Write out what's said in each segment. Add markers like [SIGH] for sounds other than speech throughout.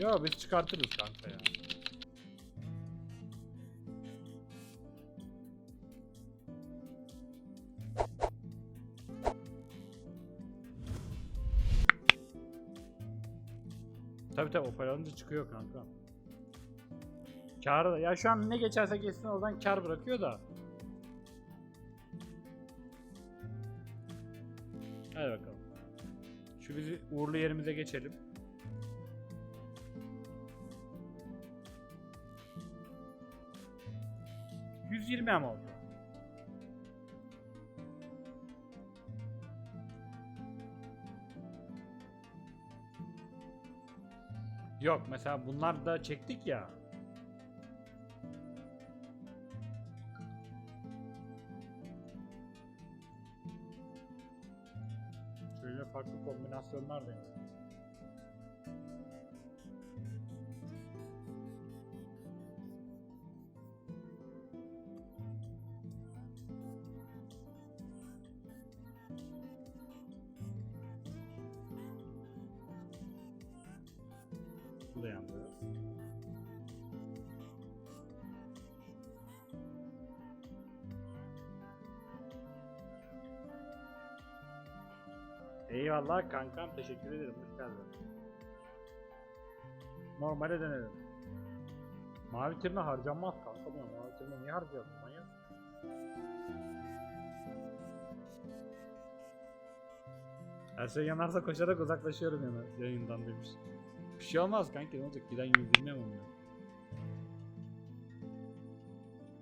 Yo biz çıkartırız kanka ya. Tabi tabi o alınca çıkıyor kanka. Kar da ya şu an ne geçerse geçsin oradan kar bırakıyor da. Hadi bakalım. Şu bizi uğurlu yerimize geçelim. ...120 ama oldu. Yok mesela bunlar da çektik ya. Şöyle farklı kombinasyonlar deniyor. Bu da. Eyvallah kankam teşekkür ederim. Hoş geldin. Normale dönelim. Mavi tırna harcanmaz kanka bu ne? Mavi tırna niye harcayalım manyak? Her şey yanarsa koşarak uzaklaşıyorum yana, yayından demiş. Bir şey olmaz kanki ne olacak? Giden 120 mi onu?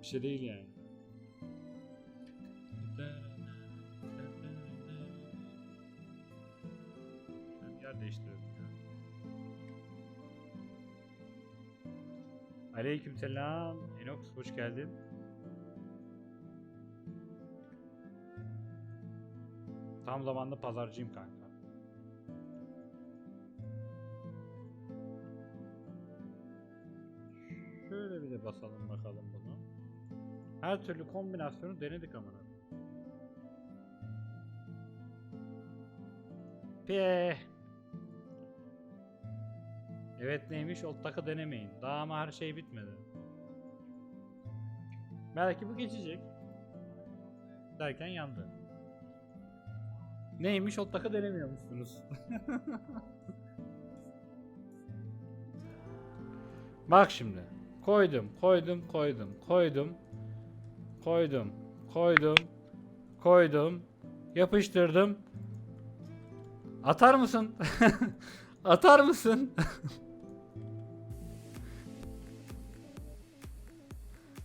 Bir şey değil yani. Ben yer. Aleykümselam. Enox hoş geldin. Tam zamanlı pazarcıyım kanka. De basalım bakalım bunu. Her türlü kombinasyonu denedik amına. Pe. Evet neymiş? Old takı denemeyin. Daha ama her şey bitmedi. Belki bu geçecek. Derken yandı. Neymiş? Old takı denemiyormuşsunuz. [LAUGHS] Bak şimdi. Koydum, koydum, koydum, koydum. Koydum, koydum, koydum. Yapıştırdım. Atar mısın? [LAUGHS] Atar mısın? [LAUGHS]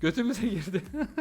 Götümüze girdi. [LAUGHS]